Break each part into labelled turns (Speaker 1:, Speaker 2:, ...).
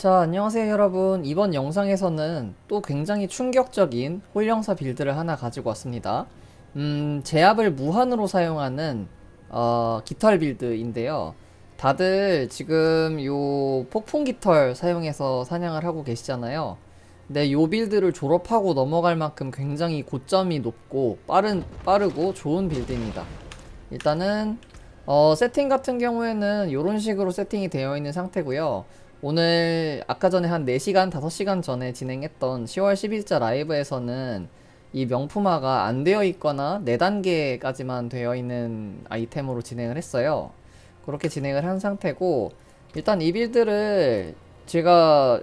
Speaker 1: 자, 안녕하세요 여러분. 이번 영상에서는 또 굉장히 충격적인 홀령사 빌드를 하나 가지고 왔습니다. 음, 제압을 무한으로 사용하는 어, 깃털 빌드인데요. 다들 지금 요 폭풍 깃털 사용해서 사냥을 하고 계시잖아요. 근데 요 빌드를 졸업하고 넘어갈 만큼 굉장히 고점이 높고 빠른 빠르고 좋은 빌드입니다. 일단은 어, 세팅 같은 경우에는 이런 식으로 세팅이 되어 있는 상태고요. 오늘 아까 전에 한 4시간, 5시간 전에 진행했던 10월 10일자 라이브에서는 이 명품화가 안 되어 있거나 4단계까지만 되어 있는 아이템으로 진행을 했어요. 그렇게 진행을 한 상태고 일단 이 빌드를 제가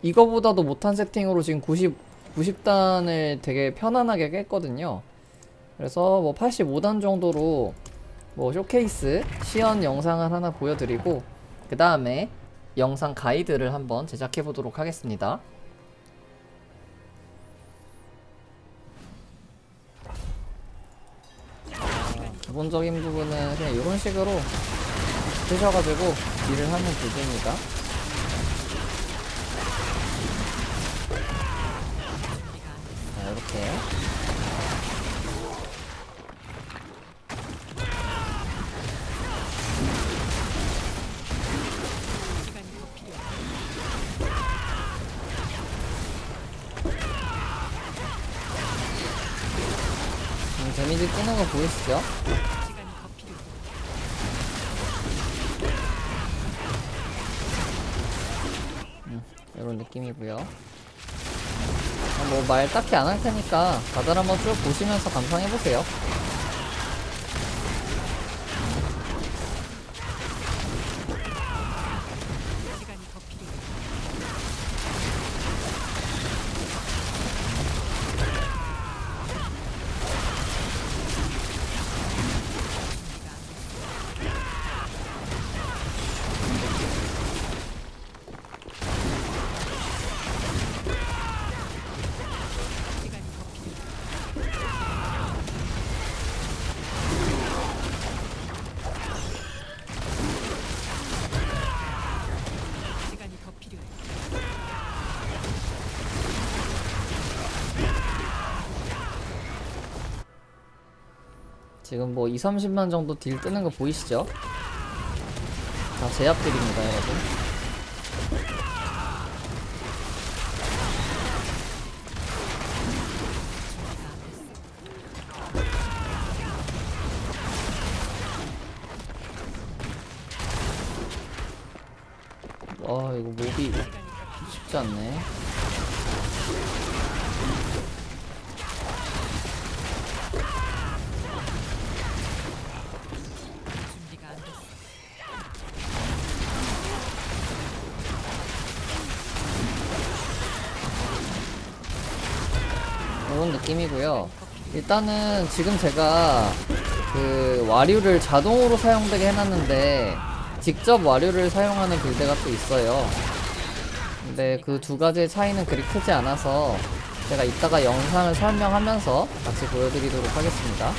Speaker 1: 이거보다도 못한 세팅으로 지금 90, 90단을 되게 편안하게 깼거든요. 그래서 뭐 85단 정도로 뭐 쇼케이스 시연 영상을 하나 보여드리고 그 다음에 영상 가이드를 한번 제작해 보도록 하겠습니다. 기본적인 부분은 그냥 이런 식으로 쓰셔가지고 일을 하면 되됩니다. 데미지 뜨는 거 보이시죠? 음, 이런 느낌이고요. 뭐말 딱히 안 할 테니까 다들 한번 쭉 보시면서 감상해 보세요. 지금 뭐 2, 30만 정도 딜 뜨는 거 보이시죠? 다 제압들입니다, 여러분. 이런 느낌이고요. 일단은 지금 제가 그 와류를 자동으로 사용되게 해놨는데 직접 와류를 사용하는 빌드가 또 있어요. 근데 그 두 가지의 차이는 그리 크지 않아서 제가 이따가 영상을 설명하면서 같이 보여드리도록 하겠습니다.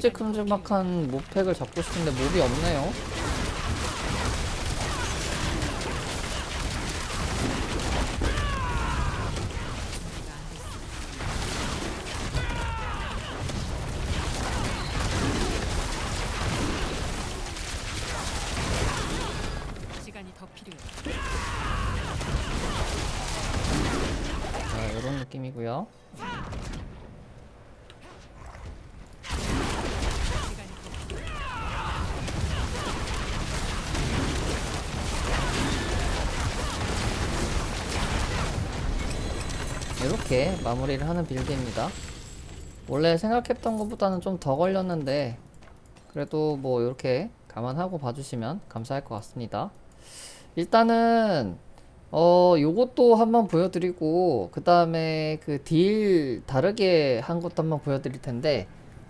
Speaker 1: 큼직큼직한 모팩을 잡고 싶은데 몹이 없네요. 이렇게 마무리를 하는 빌드입니다. 원래 생각했던 것보다는 좀 더 걸렸는데 그래도 뭐 이렇게 감안하고 봐주시면 감사할 것 같습니다. 일단은 어 요것도 한번 보여드리고 그 다음에 그 딜 다르게 한 것도 한번 보여드릴 텐데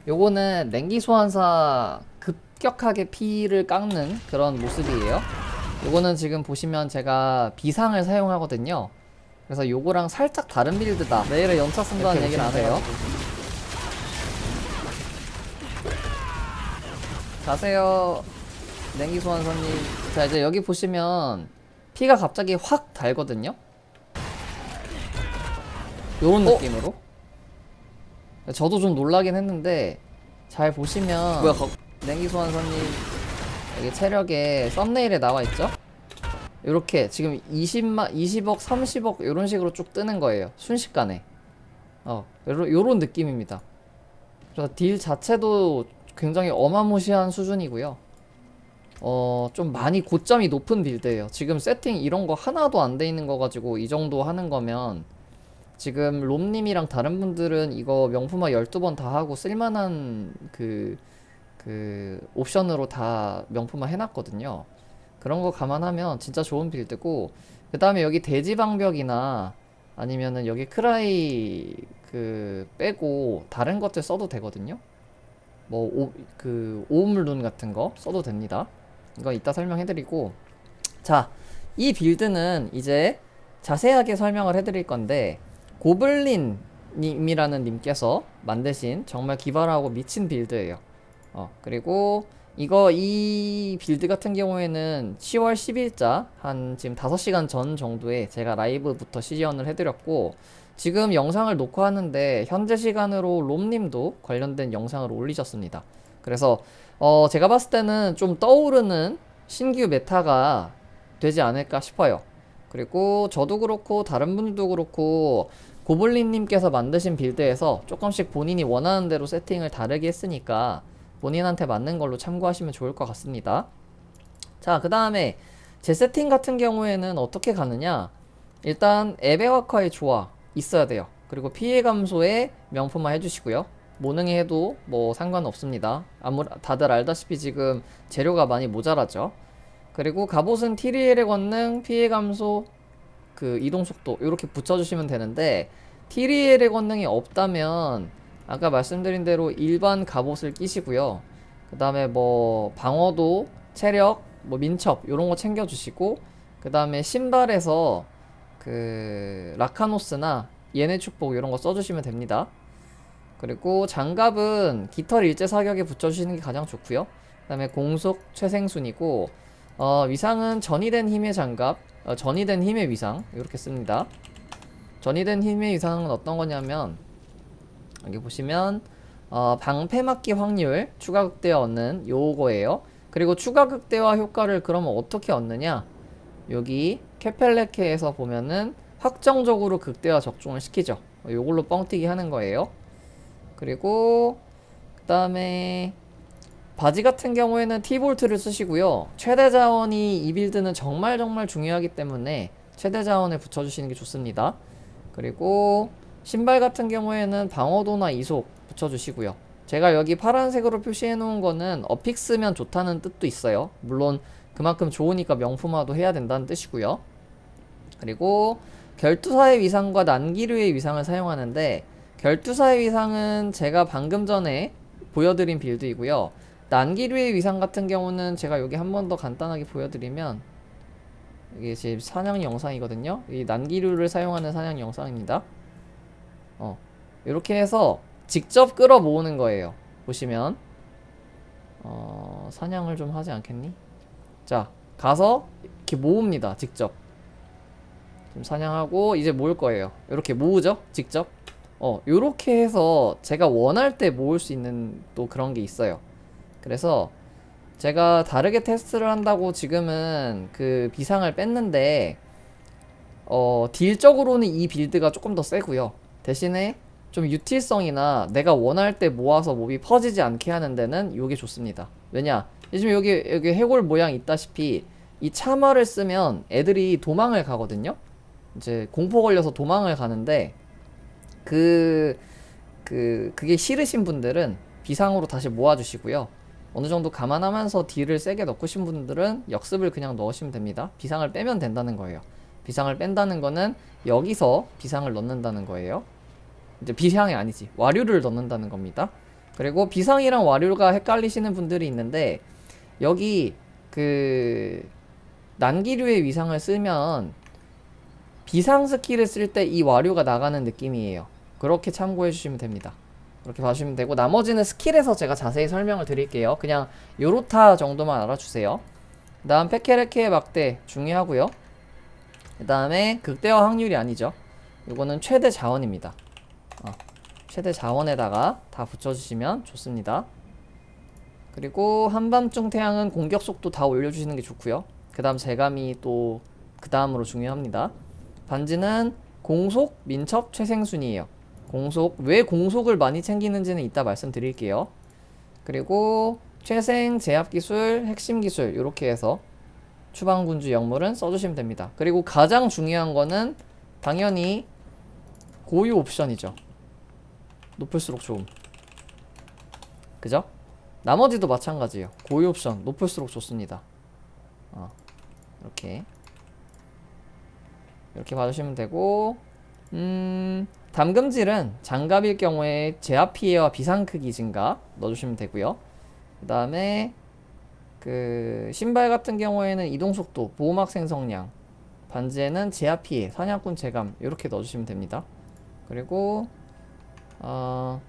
Speaker 1: 요거는 냉기 소환사 급격하게 피를 깎는 그런 모습이에요. 요거는 지금 보시면 제가 비상을 사용하거든요. 그래서 요거랑 살짝 다른 빌드다. 내일의 연차 쓴다는 얘기를 안 해요. 가세요. 냉기 소환사님. 자, 이제 여기 보시면 피가 갑자기 확 달거든요. 요런 느낌으로. 저도 좀 놀라긴 했는데 잘 보시면
Speaker 2: 뭐야, 거-
Speaker 1: 냉기 소환사님 여기 체력에 썸네일에 나와 있죠? 요렇게 지금 20만 20억 30억 요런 식으로 쭉 뜨는 거예요. 순식간에. 어 요런, 요런 느낌입니다. 그래서 딜 자체도 굉장히 어마무시한 수준이고요. 어 좀 많이 고점이 높은 빌드예요. 지금 세팅 이런 거 하나도 안 돼 있는 거 가지고 이 정도 하는 거면 지금 롬님이랑 다른 분들은 이거 명품화 12번 다 하고 쓸만한 그, 그 옵션으로 다 명품화 해놨거든요. 그런 거 감안하면 진짜 좋은 빌드고, 그 다음에 여기 대지방벽이나 아니면은 여기 크라이 그 빼고 다른 것들 써도 되거든요. 뭐, 오, 그, 오음룬 같은 거 써도 됩니다. 이거 이따 설명해드리고. 자, 이 빌드는 이제 자세하게 설명을 해드릴 건데, 고블린 님이라는 님께서 만드신 정말 기발하고 미친 빌드예요. 어, 그리고 이거 이 빌드 같은 경우에는 10월 10일자 한 지금 5시간 전 정도에 제가 라이브부터 시연을 해드렸고 지금 영상을 녹화하는데 현재 시간으로 롬님도 관련된 영상을 올리셨습니다. 그래서 어, 제가 봤을 때는 좀 떠오르는 신규 메타가 되지 않을까 싶어요. 그리고 저도 그렇고 다른 분들도 그렇고 고블린님께서 만드신 빌드에서 조금씩 본인이 원하는 대로 세팅을 다르게 했으니까 본인한테 맞는 걸로 참고하시면 좋을 것 같습니다. 자, 그 다음에 제 세팅 같은 경우에는 어떻게 가느냐? 일단 에베와카의 조화 있어야 돼요. 그리고 피해 감소에 명품화 해주시고요. 모능이 해도 뭐 상관없습니다. 아무 다들 알다시피 지금 재료가 많이 모자라죠. 그리고 갑옷은 티리엘의 권능, 피해 감소, 그 이동 속도 이렇게 붙여주시면 되는데 티리엘의 권능이 없다면 아까 말씀드린 대로 일반 갑옷을 끼시고요. 그 다음에 뭐 방어도, 체력, 뭐 민첩 이런 거 챙겨주시고 그 다음에 신발에서 그 라카노스나 얘네 축복 이런 거 써주시면 됩니다. 그리고 장갑은 깃털 일제 사격에 붙여주시는 게 가장 좋고요. 그 다음에 공속 최생순이고 어, 위상은 전이 된 힘의 장갑, 어, 전이 된 힘의 위상 이렇게 씁니다. 전이 된 힘의 위상은 어떤 거냐면 여기 보시면 어, 방패 맞기 확률 추가 극대화 얻는 요거예요. 그리고 추가 극대화 효과를 그러면 어떻게 얻느냐? 여기 케펠레케에서 보면은 확정적으로 극대화 적중을 시키죠. 어, 요걸로 뻥튀기 하는 거예요. 그리고 그 다음에 바지 같은 경우에는 T볼트를 쓰시고요. 최대 자원이 이 빌드는 정말 정말 중요하기 때문에 최대 자원을 붙여주시는 게 좋습니다. 그리고 신발 같은 경우에는 방어도나 이속 붙여주시고요. 제가 여기 파란색으로 표시해 놓은 거는 어픽스면 좋다는 뜻도 있어요. 물론 그만큼 좋으니까 명품화도 해야 된다는 뜻이고요. 그리고 결투사의 위상과 난기류의 위상을 사용하는데 결투사의 위상은 제가 방금 전에 보여드린 빌드이고요. 난기류의 위상 같은 경우는 제가 여기 한 번 더 간단하게 보여드리면 이게 지금 사냥 영상이거든요. 이 난기류를 사용하는 사냥 영상입니다. 어, 이렇게 해서 직접 끌어 모으는 거예요. 보시면 어, 사냥을 좀 하지 않겠니? 자, 가서 이렇게 모읍니다. 직접. 좀 사냥하고 이제 모을 거예요. 이렇게 모으죠? 직접. 어, 요렇게 해서 제가 원할 때 모을 수 있는 또 그런 게 있어요. 그래서 제가 다르게 테스트를 한다고 지금은 그 비상을 뺐는데 어, 딜적으로는 이 빌드가 조금 더 세고요. 대신에 좀 유틸성이나 내가 원할 때 모아서 몹이 퍼지지 않게 하는 데는 이게 좋습니다. 왜냐? 요즘 여기 여기 해골 모양 있다시피 이 참화를 쓰면 애들이 도망을 가거든요. 이제 공포 걸려서 도망을 가는데 그, 그, 그게 싫으신 분들은 비상으로 다시 모아주시고요. 어느 정도 감안하면서 딜을 세게 넣고신 분들은 역습을 그냥 넣으시면 됩니다. 비상을 빼면 된다는 거예요. 비상을 뺀다는 거는 여기서 비상을 넣는다는 거예요. 이제 비상이 아니지. 와류를 넣는다는 겁니다. 그리고 비상이랑 와류가 헷갈리시는 분들이 있는데 여기 그 난기류의 위상을 쓰면 비상 스킬을 쓸 때 이 와류가 나가는 느낌이에요. 그렇게 참고해 주시면 됩니다. 그렇게 봐주시면 되고 나머지는 스킬에서 제가 자세히 설명을 드릴게요. 그냥 요로타 정도만 알아주세요. 그 다음 페케레케의 막대 중요하고요. 그 다음에 극대화 확률이 아니죠. 이거는 최대 자원입니다. 어, 최대 자원에다가 다 붙여주시면 좋습니다. 그리고 한밤중 태양은 공격 속도 다 올려주시는 게 좋고요. 그 다음 재감이 또 그 다음으로 중요합니다. 반지는 공속, 민첩, 최생순이에요. 공속, 왜 공속을 많이 챙기는지는 이따 말씀드릴게요. 그리고 최생, 제압기술, 핵심기술 이렇게 해서 추방군주 영물은 써주시면 됩니다. 그리고 가장 중요한 거는 당연히 고유 옵션이죠. 높을수록 좋음. 그죠? 나머지도 마찬가지예요. 고유 옵션 높을수록 좋습니다. 어, 이렇게 이렇게 봐주시면 되고 음, 담금질은 장갑일 경우에 제압 피해와 비상 크기 증가 넣어주시면 되고요. 그 다음에 그 신발 같은 경우에는 이동 속도, 보호막 생성량, 반지에는 제압 피해, 사냥꾼 제감 이렇게 넣어주시면 됩니다. 그리고 어,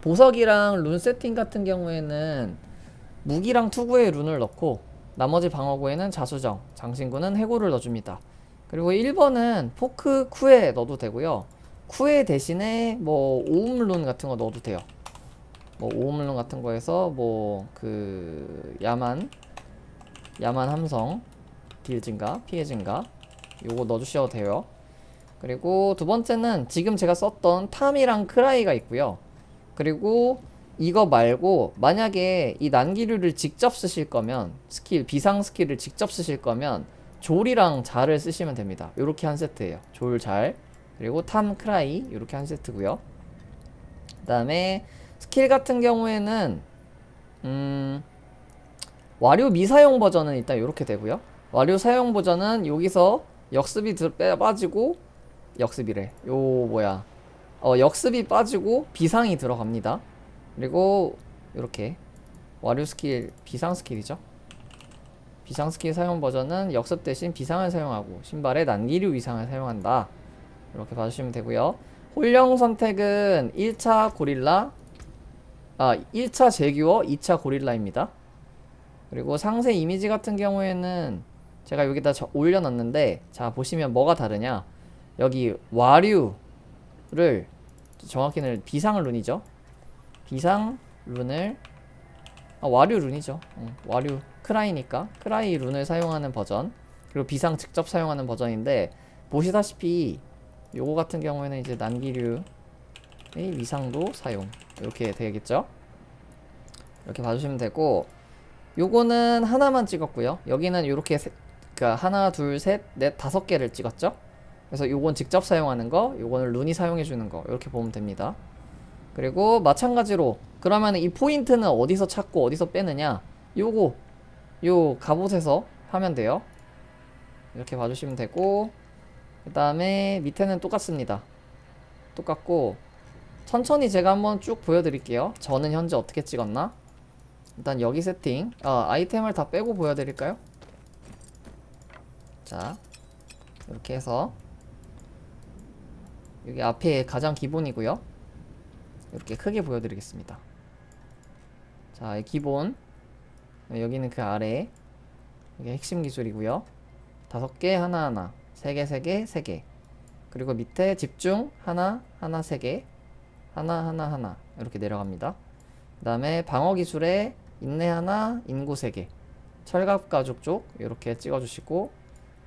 Speaker 1: 보석이랑 룬 세팅 같은 경우에는 무기랑 투구에 룬을 넣고 나머지 방어구에는 자수정, 장신구는 해고를 넣어줍니다. 그리고 1번은 포크 쿠에 넣어도 되고요. 쿠에 대신에 뭐 오음룬 같은 거 넣어도 돼요. 뭐 오음룬 같은 거에서 뭐 그 야만 야만 함성 딜 증가, 피해 증가 요거 넣어주셔도 돼요. 그리고 두 번째는 지금 제가 썼던 탐이랑 크라이가 있고요. 그리고 이거 말고 만약에 이 난기류를 직접 쓰실 거면 스킬 비상 스킬을 직접 쓰실 거면 졸이랑 자를 쓰시면 됩니다. 요렇게 한 세트예요. 졸 잘. 그리고 탐 크라이 요렇게 한 세트고요. 그 다음에 스킬 같은 경우에는 음 와류 미사용 버전은 일단 요렇게 되고요. 와류 사용 버전은 여기서 역습이 들, 빼 빠지고 역습이래. 요 뭐야? 어 역습이 빠지고 비상이 들어갑니다. 그리고 요렇게 와류 스킬 비상 스킬이죠. 비상 스킬 사용 버전은 역습 대신 비상을 사용하고 신발에 난기류 위상을 사용한다. 이렇게 봐주시면 되고요. 홀령 선택은 1차 고릴라, 아 1차 제규어, 2차 고릴라입니다. 그리고 상세 이미지 같은 경우에는 제가 여기다 저- 올려놨는데 자 보시면 뭐가 다르냐 여기 와류를 정확히는 비상 룬이죠. 비상 룬을 아, 와류 룬이죠. 응, 와류 크라이니까 크라이 룬을 사용하는 버전 그리고 비상 직접 사용하는 버전인데 보시다시피 요거 같은 경우에는 이제 난기류의 위상도 사용 이렇게 되겠죠. 이렇게 봐주시면 되고 요거는 하나만 찍었고요. 여기는 이렇게 그러니까 하나, 둘, 셋, 넷, 다섯 개를 찍었죠. 그래서 요건 직접 사용하는 거, 요거는 룬이 사용해 주는 거 이렇게 보면 됩니다. 그리고 마찬가지로 그러면 이 포인트는 어디서 찾고 어디서 빼느냐? 요거 요 갑옷에서 하면 돼요. 이렇게 봐주시면 되고 그 다음에 밑에는 똑같습니다. 똑같고 천천히 제가 한번 쭉 보여드릴게요. 저는 현재 어떻게 찍었나? 일단 여기 세팅 아, 아이템을 다 빼고 보여드릴까요? 자 이렇게 해서 여기 앞에 가장 기본이고요. 이렇게 크게 보여드리겠습니다. 자, 이 기본 여기는 그 아래 이게 핵심 기술이고요. 다섯 개 하나 하나, 세 개, 세 개, 세 개. 그리고 밑에 집중 하나, 하나, 세 개, 하나, 하나, 하나 이렇게 내려갑니다. 그 다음에 방어 기술에 인내 하나, 인구 세 개, 철갑 가죽 쪽 이렇게 찍어주시고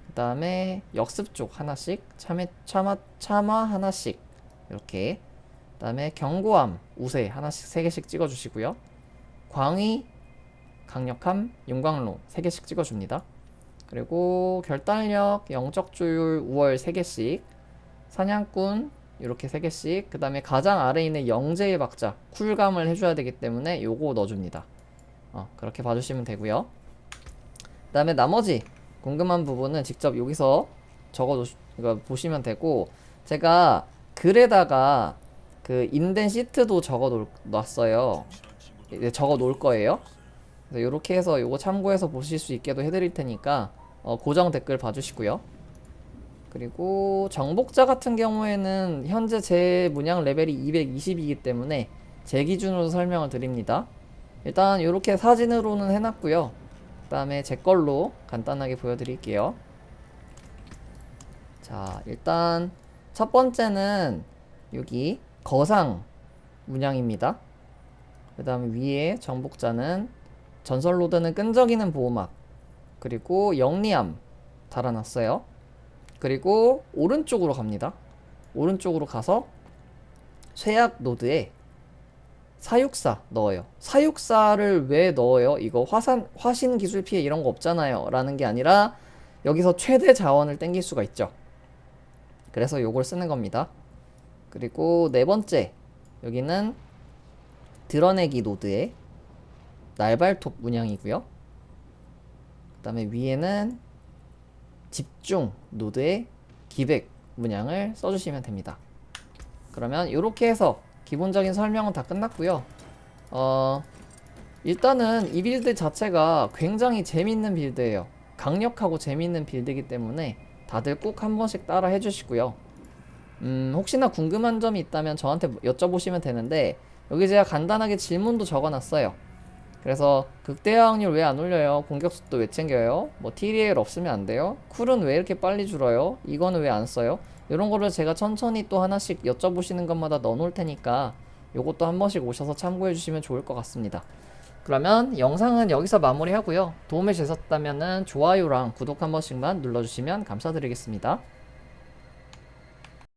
Speaker 1: 그 다음에 역습 쪽 하나씩, 참외, 참아, 참화 하나씩 이렇게. 그 다음에 경고함, 우세 하나씩 세 개씩 찍어주시고요. 광위, 강력함, 용광로 3개씩 찍어줍니다. 그리고 결단력, 영적 조율, 우월 3개씩, 사냥꾼 이렇게 3개씩, 그 다음에 가장 아래에 있는 영재의 박자, 쿨감을 해줘야 되기 때문에 요거 넣어줍니다. 어, 그렇게 봐주시면 되고요. 그 다음에 나머지 궁금한 부분은 직접 여기서 적어 보시면 되고, 제가 글에다가 그 인덴 시트도 적어 놓, 놨어요. 이제 적어 놓을 거예요. 그래서 이렇게 해서 요거 참고해서 보실 수 있게도 해드릴 테니까 어, 고정 댓글 봐주시고요. 그리고 정복자 같은 경우에는 현재 제 문양 레벨이 220이기 때문에 제 기준으로 설명을 드립니다. 일단 이렇게 사진으로는 해놨고요. 그 다음에 제 걸로 간단하게 보여드릴게요. 자, 일단 첫 번째는 여기 거상 문양입니다. 그 다음에 위에 정복자는 전설 로드는 끈적이는 보호막 그리고 영리함 달아놨어요. 그리고 오른쪽으로 갑니다. 오른쪽으로 가서 쇠약 노드에 사육사 넣어요. 사육사를 왜 넣어요? 이거 화산 화신 기술 피해 이런 거 없잖아요. 라는 게 아니라 여기서 최대 자원을 땡길 수가 있죠. 그래서 요걸 쓰는 겁니다. 그리고 네 번째 여기는 드러내기 노드에 날발톱 문양이고요. 그 다음에 위에는 집중 노드의 기백 문양을 써주시면 됩니다. 그러면 이렇게 해서 기본적인 설명은 다 끝났고요. 어, 일단은 이 빌드 자체가 굉장히 재밌는 빌드예요. 강력하고 재밌는 빌드이기 때문에 다들 꼭 한 번씩 따라 해주시고요. 음, 혹시나 궁금한 점이 있다면 저한테 여쭤보시면 되는데 여기 제가 간단하게 질문도 적어놨어요. 그래서 극대화 확률 왜 안 올려요? 공격 속도 왜 챙겨요? 뭐 TDL 없으면 안 돼요? 쿨은 왜 이렇게 빨리 줄어요? 이거는 왜 안 써요? 이런 거를 제가 천천히 또 하나씩 여쭤보시는 것마다 넣어놓을 테니까 요것도 한 번씩 오셔서 참고해 주시면 좋을 것 같습니다. 그러면 영상은 여기서 마무리하고요. 도움이 되셨다면 좋아요랑 구독 한 번씩만 눌러주시면 감사드리겠습니다.